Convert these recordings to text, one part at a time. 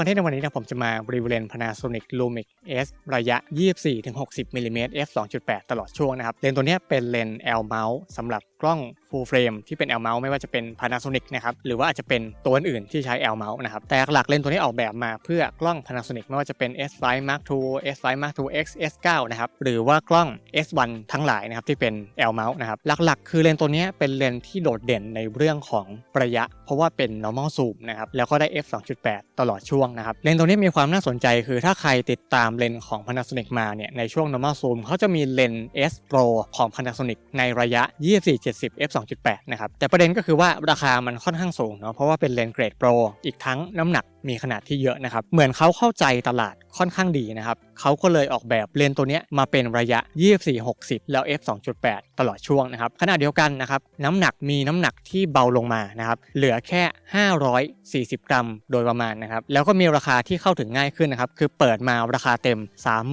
คอนเทนต์ในวันนี้นะผมจะมารีวิวเลน์ Panasonic Lumix S ระยะ 24-60มิลลิเมตร f 2.8 ตลอดช่วงนะครับ เลนส์ตัวนี้เป็นเลนส์ L mount สำหรับ กล้อง full frame ที่เป็น L mount ไม่ว่าจะเป็น Panasonic นะครับหรือว่าอาจจะเป็นตัวอื่นที่ใช้ L mount นะครับแต่หลักๆเลนส์ตัวนี้ออกแบบมาเพื่อกล้อง Panasonic ไม่ว่าจะเป็น S5 Mark II S5 Mark II X S9 นะครับหรือว่ากล้อง S1 ทั้งหลายนะครับที่เป็น L mount นะครับหลักๆ คือเลนส์ตัวนี้เป็นเลนส์ที่โดดเด่นในเรื่องของระยะ เพราะว่าเป็น normal zoom นะครับแล้วก็ได้ f 2.8 ตลอดช่วงนะครับเลนส์ตัวนี้มีความน่าสนใจคือถ้าใครติดตามเลนส์ของ Panasonic มาเนี่ยในช่วง normal zoom เขาจะมีเลนส์ S Pro ของ Panasonic ในระยะ70 f 2.8นะครับแต่ประเด็นก็คือว่าราคามันค่อนข้างสูงเนาะเพราะว่าเป็นเลนส์เกรด Pro อีกทั้งน้ำหนักมีขนาดที่เยอะนะครับเหมือนเขาเข้าใจตลาดค่อนข้างดีนะครับเขาก็เลยออกแบบเลนส์ตัวเนี้ยมาเป็นระยะ 24-60 แล้ว f 2.8 ตลอดช่วงนะครับขณะเดียวกันนะครับน้ำหนักมีน้ำหนักที่เบาลงมานะครับเหลือแค่ 540 กรัมโดยประมาณนะครับแล้วก็มีราคาที่เข้าถึงง่ายขึ้นนะครับคือเปิดมาราคาเต็ม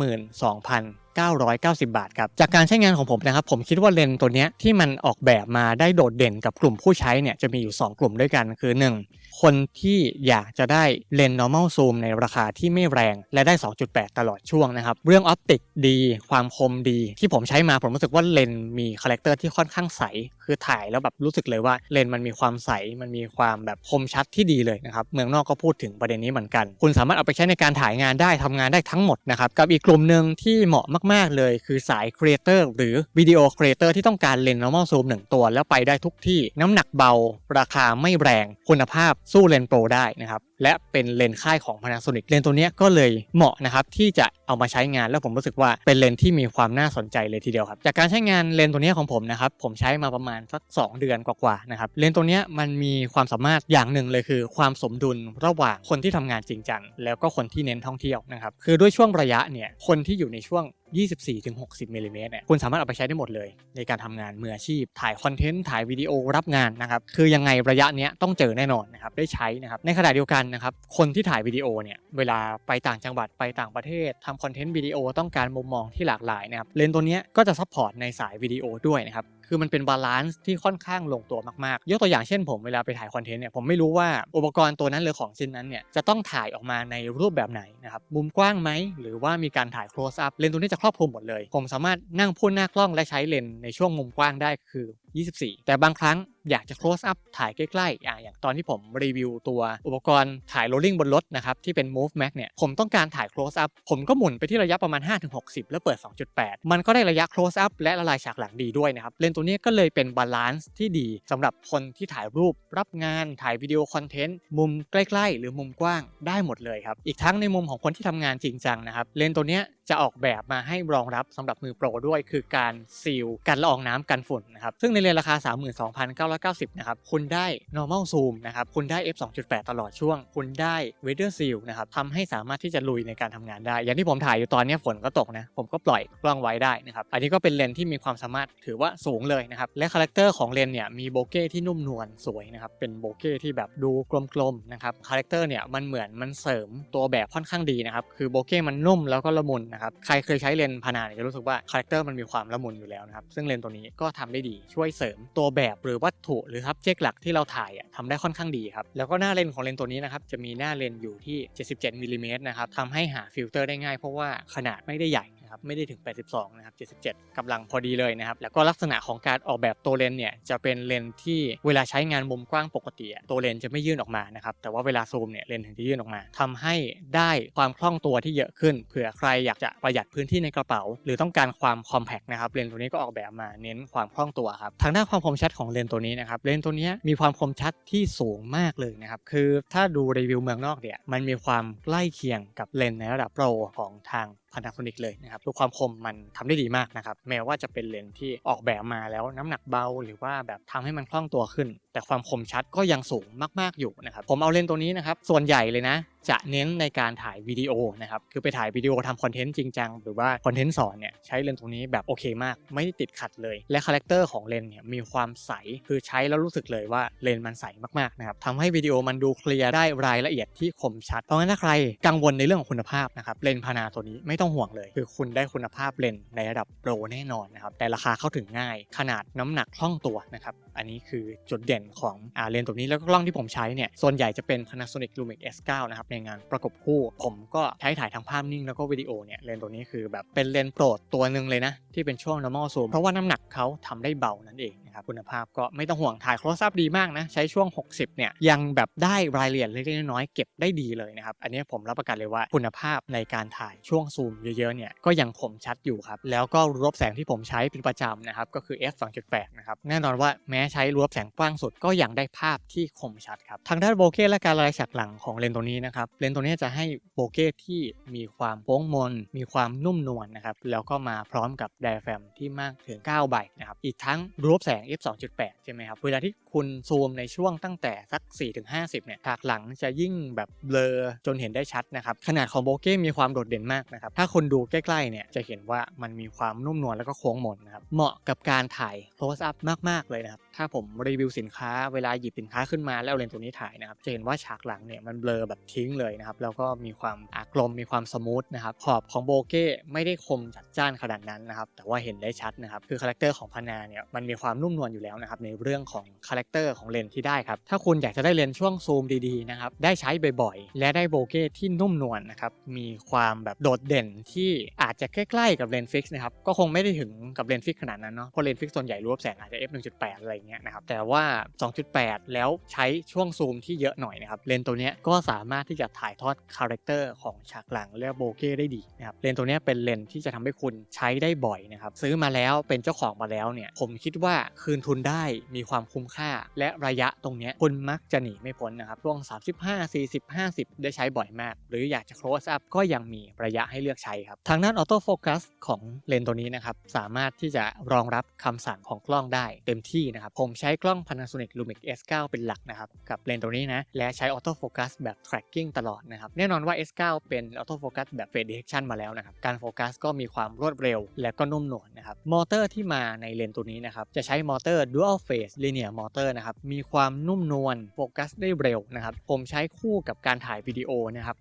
32,000 990 บาทครับจากการใช้งานของผมนะครับผมคิดว่าเลนส์ตัวนี้ที่มันออกแบบมาได้โดดเด่นกับกลุ่มผู้ใช้เนี่ยจะมีอยู่ 2 กลุ่มด้วยกันคือ 1 คนที่อยากจะได้เลนส์ normal zoom ในราคาที่ไม่แรง และได้ 2.8 ตลอดช่วงนะครับเรื่องออปติกดี ความคมดี ที่ผมใช้มาผมรู้สึกว่าเลนส์มีคาแรคเตอร์ที่ค่อนข้างใส คือถ่ายแล้วแบบรู้สึกเลยว่าเลนส์มันมีความใสมันมีความแบบคมชัดที่ดีเลยนะครับเมืองนอกก็พูดถึงประเด็นนี้เหมือนกัน คุณสามารถเอาไปใช้ในการถ่ายงานได้ทำงานได้ทั้งหมดนะครับกับอีกกลุ่มหนึ่งที่เหมาะมากๆ เลย คือสายครีเอเตอร์หรือวิดีโอครีเอเตอร์ที่ต้องการเลนส์ normal zoom หนึ่งตัว แล้วไปได้ทุกที่น้ำหนักเบาราคาไม่แรงคุณภาพสู้เลนส์โปรได้นะครับ และเป็นเลนส์ค่ายของ Panasonic เลนส์ตัวนี้ก็เลยเหมาะนะครับที่จะเอามาใช้งานแล้วผมรู้สึกว่าเป็นเลนส์ที่มีความน่าสนใจเลยทีเดียวครับจากการใช้งานเลนส์ตัวนี้ของผมนะครับผมใช้มาประมาณสัก 2 เดือนกว่าๆนะครับเลนส์ตัวนี้มันมีความสามารถอย่างหนึ่งเลยคือ ความสมดุลระหว่างคนที่ทำงานจริงจังแล้วก็คนที่เน้นท่องเที่ยวนะครับคือด้วยช่วงระยะเนี่ยคนที่อยู่ในช่วง24-60มิลลิเมตรเนี่ยคุณสามารถเอาไปใช้ได้หมดเลย ในการทำงานมืออาชีพ ถ่ายคอนเทนต์ถ่ายวิดีโอรับงานนะครับคือยังไงระยะเนี้ยต้องเจอแน่นอนนะครับได้ใช้นะครับในขณะเดียวกันนะครับ คนที่ถ่ายวิดีโอเนี่ยเวลาไปต่างจังหวัดไปต่างประเทศทำคอนเทนต์วิดีโอต้องการมุมมองที่หลากหลายนะครับเลนส์ตัวนี้ก็จะซัพพอร์ตในสายวิดีโอด้วยนะครับ คือมันเป็นบาลานซ์ที่ค่อนข้างลงตัวมากๆ ยกตัวอย่างเช่นผมเวลาไปถ่ายคอนเทนต์เนี่ยผมไม่รู้ว่าอุปกรณ์ตัวนั้นหรือของชิ้นนั้นเนี่ยจะต้องถ่ายออกมาในรูปแบบไหนนะครับมุมกว้างไหมหรือว่ามีการถ่าย close up เลนส์ตัวนี้จะครอบคลุมหมดเลย ผมสามารถนั่งพูดหน้ากล้องและใช้เลนส์ในช่วงมุมกว้างได้คือ 24 แต่บางครั้งอยากจะ close up ถ่ายใกล้ๆอะอย่างตอนที่ผมรีวิวตัวอุปกรณ์ถ่าย rolling บนรถนะครับที่เป็น move max เนี่ยผมต้องการถ่าย close up ผมก็หมุนไปที่ระยะประมาณ 5-60 แล้วเปิด 2.8 มันก็ได้ระยะ close up และละลายฉากหลังดีด้วยนะครับเลนตัวนี้ก็เลยเป็นบาลานซ์ที่ดีสำหรับคนที่ถ่ายรูปรับงานถ่ายวิดีโอคอนเทนต์มุมใกล้ ๆ หรือมุมกว้างได้หมดเลยครับอีกทั้งในมุมของคนที่ทำงานจริงจังนะครับเลนส์ตัวนี้ จะออกแบบมาให้รองรับสำหรับมือโปรด้วย คือการซีลกันละอองน้ำกันฝุ่นนะครับซึ่งในเลนราคา 32,990นะครับคุณได้ normal zoom นะครับคุณได้ f 2.8 ตลอดช่วง คุณได้ weather seal นะครับทำให้สามารถที่จะลุยในการทำงานได้ อย่างที่ผมถ่ายอยู่ตอนนี้ฝนก็ตกนะผมก็ปล่อยกล้องไว้ได้นะครับอันนี้ก็เป็นเลนที่มีความสามารถถือว่าสูงเลยนะครับและคาแรคเตอร์ของเลนเนี่ยมีโบเก้ที่นุ่มนวลสวยนะครับเป็นโบเก้ที่แบบดูกลมๆนะครับคาแรคเตอร์เนี่ยมันเหมือนมันเสริมตัวแบบค่อนข้างดีนะครับคือโบเก้มันนุ่มแล้วก็ละมุนนะครับ ใครเคยใช้เลนส์พานาเนี่ยจะรู้สึกว่าคาแรคเตอร์มันมีความละมุนอยู่แล้วนะครับ ซึ่งเลนส์ตัวนี้ก็ทำได้ดีช่วยเสริมตัวแบบหรือวัตถุหรือครับเจกหลักที่เราถ่ายอะทำได้ค่อนข้างดีครับ แล้วก็หน้าเลนส์ของเลนส์ตัวนี้นะครับจะมีหน้าเลนส์อยู่ที่ 77มิลลิเมตรนะครับทำให้หาฟิลเตอร์ได้ง่ายเพราะว่าขนาดไม่ได้ใหญ่ นะครับไม่ได้ถึง 82 นะครับ 77กำลังพอดีเลยนะครับ แล้วก็ลักษณะของการออกแบบตัวเลนเนี่ยจะเป็นเลนที่เวลาใช้งานมุมกว้างปกติตัวเลนจะไม่ยื่นออกมานะครับแต่ว่าเวลาซูมเนี่ยเลนถึงจะยื่นออกมาทำให้ได้ความคล่องตัวที่เยอะขึ้นเผื่อใครอยากจะประหยัดพื้นที่ในกระเป๋า หรือต้องการความคอมแพกนะครับเลนตัวนี้ก็ออกแบบมาเน้นความคล่องตัวครับทางด้านความคมชัดของเลนตัวนี้นะครับเลนตัวนี้มีความคมชัดที่สูงมากเลยนะครับคือถ้าดูรีวิวเมืองนอกเนี่ยมันมีความใกล้เคียงกับเลนในระดับโปรของทาง Panasonic เลยนะครับดูความคมมันทำได้ดีมากนะครับแม้ว่าจะเป็นเลนส์ที่ออกแบบมาแล้วน้ำหนักเบา หรือว่าแบบทำให้มันคล่องตัวขึ้น แต่ความคมชัดก็ยังสูงมาก ๆอยู่นะครับผมเอาเลนส์ตัวนี้นะครับส่วนใหญ่เลยนะจะเน้นในการถ่ายวิดีโอนะครับ คือไปถ่ายวิดีโอทำคอนเทนต์จริงจัง หรือว่าคอนเทนต์สอนเนี่ยใช้เลนส์ตรงนี้แบบโอเคมาก ไม่ได้ติดขัดเลย และคาแรคเตอร์ของเลนส์เนี่ยมีความใส คือใช้แล้วรู้สึกเลยว่าเลนส์มันใสมากๆนะครับทำให้วิดีโอมันดูเคลียร์ได้รายละเอียดที่คมชัด เพราะงั้นถ้าใครกังวลในเรื่องของคุณภาพนะครับเลนส์พานาตัวนี้ไม่ต้องห่วงเลย คือคุณได้คุณภาพเลนส์ในระดับโปรแน่นอนนะครับแต่ราคาเข้าถึงง่าย ขนาดน้ำหนักคล่องตัวนะครับอันนี้คือจุดเด่นของอาเลนส์ตัวนี้แล้วก็กล้องที่ผมใช้เนี่ยส่วนใหญ่จะเป็น Panasonic Lumix S9 นะครับในงานประกบคู่ ผมก็ใช้ถ่ายทั้งภาพนิ่งแล้วก็วิดีโอเนี่ยเลนส์ตัวนี้คือแบบเป็นเลนส์โปรดตัวหนึ่งเลยนะที่เป็นช่วง normal zoom เพราะว่าน้ำหนักเขาทำได้เบานั่นเองนะครับคุณภาพก็ไม่ต้องห่วงถ่าย close up ดีมากนะใช้ช่วง 60เนี่ยยังแบบได้รายละเอียดเล็กๆน้อยๆเก็บได้ดีเลยนะครับอันนี้ผมรับประกันเลยว่าคุณภาพในการถ่ายช่วงซูมเยอะๆเนี่ยก็ยังคมชัดอยู่ครับ แล้วก็รูรบแสงที่ผมใช้เป็นประจำนะครับ ก็คือ f 2.8 นะครับ แน่นอนว่าแม้ใช้รูรบแสงกว้างสุดก็ยังได้ภาพที่คมชัดครับ ทางด้านโบเก้และการละลายฉากหลังของเลนส์ตัวนี้นะครับ เลนส์ตัวนี้จะให้โบเก้ที่มีความโค้งมน มีความนุ่มนวลนะครับ แล้วก็มาพร้อมกับไดอะแฟมที่มากถึง 9 ใบนะครับ อีกทั้งรูรบแสง f 2.8 ใช่ไหมครับ เวลาที่คุณซูมในช่วงตั้งแต่สัก 4-50 เนี่ยฉากหลังจะยิ่งแบบเบลอจนเห็นได้ชัดนะครับ ขนาดของโบเก้มีความโดดเด่นมากนะครับ ถ้าคุณดูใกล้ๆเนี่ยจะเห็นว่ามันมีความนุ่มนวลแล้วก็โค้งมนนะครับเหมาะกับการถ่าย close up มาก ๆ เลยนะครับ ถ้าผมรีวิวสินค้าเวลาหยิบสินค้าขึ้นมาแล้วเอาเลนส์ตัวนี้ถ่ายนะครับจะเห็นว่าฉากหลังเนี่ยมันเบลอแบบทิ้งเลยนะครับแล้วก็มีความอากลมมีความสมูทนะครับขอบของโบเก้ไม่ได้คมจัดจ้านขนาดนั้นนะครับแต่ว่าเห็นได้ชัดนะครับคือคาแรคเตอร์ของพานาเนี่ยมันมีความนุ่มนวลอยู่แล้วนะครับในเรื่องของคาแรคเตอร์ของเลนส์ที่ได้ครับถ้าคุณอยากจะได้เลนส์ช่วงซูมดีๆนะครับได้ใช้บ่อยๆและได้โบเก้ที่นุ่มนวลนะครับมีความแบบโดดเด่นที่อาจจะใกล้ๆกับเลนส์ฟิกนะครับก็คงไม่ได้ถึงกับเลนส์ฟิกขนาดนั้นเนาะเพราะเลนส์ฟิกส่วนใหญ่รูปแสงอาจจะ f 1.8อะไรเงี้ยนะครับแต่ว่า 2.8 แล้วใช้ช่วงซูมที่เยอะหน่อยนะครับเลนส์ตัวเนี้ยก็สามารถที่จะถ่ายทอดคาแรคเตอร์ของฉากหลังและโบเก้ได้ดีนะครับเลนส์ตัวเนี้ยเป็นเลนส์ที่จะทำให้คุณใช้ได้บ่อยนะครับซื้อมาแล้วเป็นเจ้าของมาแล้วเนี่ยผมคิดว่าคืนทุนได้มีความคุ้มค่า และระยะตรงเนี้ยคุณมักจะหนีไม่พ้นนะครับช่วง 35 40 50 ได้ใช้บ่อยมาก หรืออยากจะ close up ก็ยังมีระยะให้เลือกใช้ครับทางด้านออโต้โฟกัสของเลนส์ตัวนี้นะครับ สามารถที่จะรองรับคำสั่งของกล้องได้เต็มที่นะครับ ผมใช้กล้อง Panasonic Lumix S9 เป็นหลักนะครับ กับเลนส์ตัวนี้นะ และใช้ออโต้โฟกัสแบบ tracking ตลอดนะครับ แน่นอนว่า S9 เป็นออโต้โฟกัสแบบ face detection มาแล้วนะครับ การโฟกัสก็มีความรวดเร็ว และก็นุ่มนวลนะครับ มอเตอร์ที่มาในเลนส์ตัวนี้นะครับ จะใช้มอเตอร์ dual phase linear motor นะครับ มีความนุ่มนวล โฟกัสได้เร็วนะครับ ผมใช้คู่กับการถ่ายวิดีโอนะครับ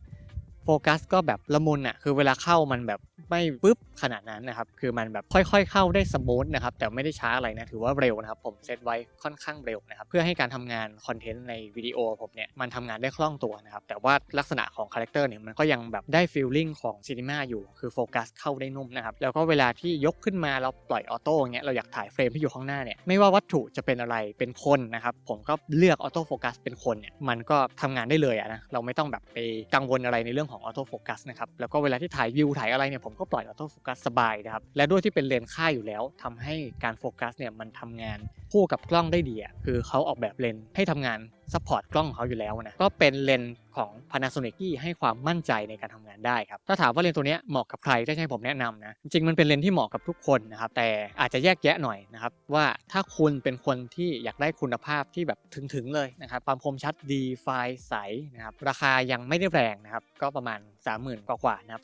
โฟกัสก็แบบละมุนอะคือเวลาเข้ามันแบบไม่ปึ๊บขนาดนั้นนะครับคือมันแบบค่อยๆเข้าได้สมูทนะครับแต่ไม่ได้ช้าอะไรนะถือว่าเร็วนะครับผมเซตไว้ค่อนข้างเร็วนะครับเพื่อให้การทำงานคอนเทนต์ในวิดีโอผมเนี่ยมันทำงานได้คล่องตัวนะครับแต่ว่าลักษณะของคาแรคเตอร์เนี่ยมันก็ยังแบบได้ฟีลลิ่งของซีนีมาอยู่คือโฟกัสเข้าได้นุ่มนะครับแล้วก็เวลาที่ยกขึ้นมาเราปล่อยออโต้เงี้ยเราอยากถ่ายเฟรมที่อยู่ข้างหน้าเนี่ยไม่ว่าวัตถุจะเป็นอะไรเป็นคนนะครับผมก็เลือกออโต้โฟกัสเป็นคนเนี่ยมันก็ทำงานได้เลยอะนะเราไม่ต้องแบบไปกังวลอะไรในเรื่องของออโต้โฟกัสนะครับแล้วก็เวลาที่ถ่ายวิวถ่ายอะไรเนี่ยผมก็ปล่อยออโต้โฟกัสสบายนะครับและด้วยที่เป็นเลนส์ค่ายอยู่แล้วทำให้การโฟกัสเนี่ยมันทำงานคู่กับกล้องได้ดีคือเขาออกแบบเลนส์ให้ทำงาน ซัพพอร์ตกล้องของเขาอยู่แล้วนะ ก็เป็นเลนส์ของ Panasonic ที่ให้ความมั่นใจในการทำงานได้ครับ ถ้าถามว่าเลนส์ตัวนี้เหมาะกับใครถ้าให้ผมแนะนำนะ จริงมันเป็นเลนส์ที่เหมาะกับทุกคนนะครับ แต่อาจจะแยกแยะหน่อยนะครับ ว่าถ้าคุณเป็นคนที่อยากได้คุณภาพที่แบบถึงๆเลยนะครับ ความคมชัดดี ไฟล์ใสนะครับ ราคายังไม่ได้แรงนะครับ ก็ประมาณ 30,000 กว่าๆนะครับ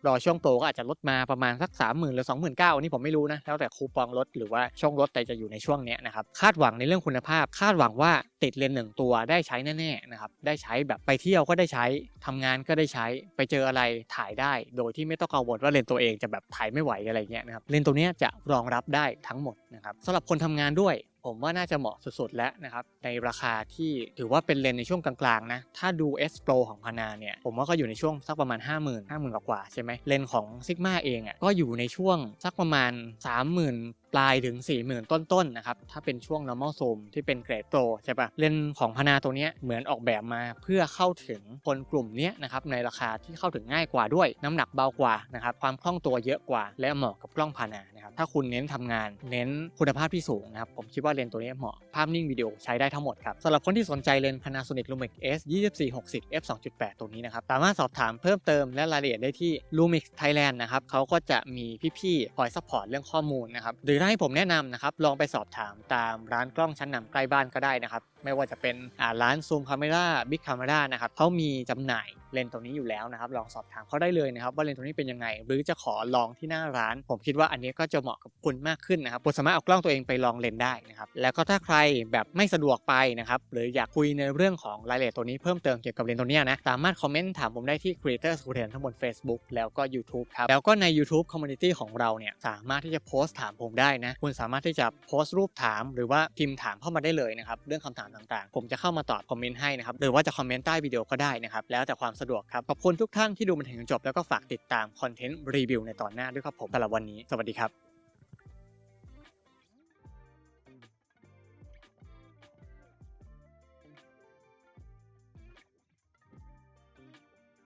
32,990รอช่วงโปรก็อาจจะลดมาประมาณสัก 30,000หรือ29,000อันนี้ผมไม่รู้นะ แล้วแต่คูปองลดหรือว่าช่วงลดแต่จะอยู่ในช่วงเนี้ยนะครับ คาดหวังในเรื่องคุณภาพ คาดหวังว่าติดเลนส์หนึ่งตัวได้ใช้แน่ๆนะครับได้ใช้แบบไปเที่ยวก็ได้ใช้ทำงานก็ได้ใช้ไปเจออะไรถ่ายได้ โดยที่ไม่ต้องกังวลว่าเลนส์ตัวเองจะแบบถ่ายไม่ไหวอะไรเงี้ยนะครับเลนส์ตัวเนี้ยจะรองรับได้ทั้งหมด นะครับสำหรับคนทำงานด้วย ผมว่าน่าจะเหมาะสุดๆแล้วนะครับในราคาที่ถือว่าเป็นเลนในช่วงกลางๆนะถ้าดู S Pro ของพานาเนี่ยผมว่าก็อยู่ในช่วงสักประมาณ 50,000 50,000กว่าใช่ไหมเลนของ Sigma เองอะก็อยู่ในช่วงสักประมาณ 30,000ปลายถึง 40,000 ต้นๆนะครับ ถ้าเป็นช่วง normal zoom ที่เป็นเกรดโปรใช่ปะเลนของพานาตัวเนี้ยเหมือนออกแบบมาเพื่อเข้าถึงคนกลุ่มเนี้ยนะครับ ในราคาที่เข้าถึงง่ายกว่าด้วย น้ำหนักเบากว่านะครับ ความคล่องตัวเยอะกว่า และเหมาะกับกล้องพานานะครับ ถ้าคุณเน้นทำงาน เน้นคุณภาพที่สูงนะครับ ผมคิดว่าเลนส์ตัวนี้เหมาะ ภาพนิ่งวิดีโอใช้ได้ทั้งหมดครับสำหรับคนที่สนใจเลนส์ Panasonic Lumix S 2460 f 2.8 ตัวนี้นะครับ สามารถสอบถามเพิ่มเติมและรายละเอียดได้ที่ Lumix Thailand นะครับเขาก็จะมีพี่ๆคอยซัพพอร์ตเรื่องข้อมูลนะครับหรือถ้าให้ผมแนะนำนะครับลองไปสอบถามตามร้านกล้องชั้นนำใกล้บ้านก็ได้นะครับ ไม่ว่าจะเป็นร้านซูมคาเมราบิ๊กคาเมรานะครับเขามีจำหน่ายเลนส์ตัวนี้อยู่แล้วนะครับลองสอบถามเขาได้เลยนะครับว่าเลนส์ตัวนี้เป็นยังไง หรือจะขอลองที่หน้าร้าน ผมคิดว่าอันนี้ก็จะเหมาะกับคุณมากขึ้นนะครับคุณสามารถเอากล้องตัวเองไปลองเลนได้นะครับแล้วก็ถ้าใครแบบไม่สะดวกไปนะครับหรืออยากคุยในเรื่องของรายละเอียดตัวนี้เพิ่มเติมเกี่ยวกับเลนตัวเนี้ยนะสามารถคอมเมนต์ถามผมได้ที่ Creator Student ทั้งบน Facebook แล้วก็ YouTube ครับแล้วก็ใน YouTube Community ของเราเนี่ยสามารถที่จะโพสต์ถามผมได้นะคุณสามารถที่จะโพสต์รูปถาม หรือว่าพิมพ์ถามเข้ามาได้เลยนะครับเรื่องคำถามต่างๆ ผมจะเข้ามาตอบคอมเมนต์ให้นะครับ หรือว่าจะคอมเมนต์ใต้วิดีโอก็ได้นะครับ แล้วแต่ความสะดวกครับ ขอบคุณทุกท่านที่ดูมาถึงจบแล้วก็ฝากติดตามคอนเทนต์รีวิวในตอนหน้าด้วยครับผมสำหรับวันนี้ สวัสดีครับ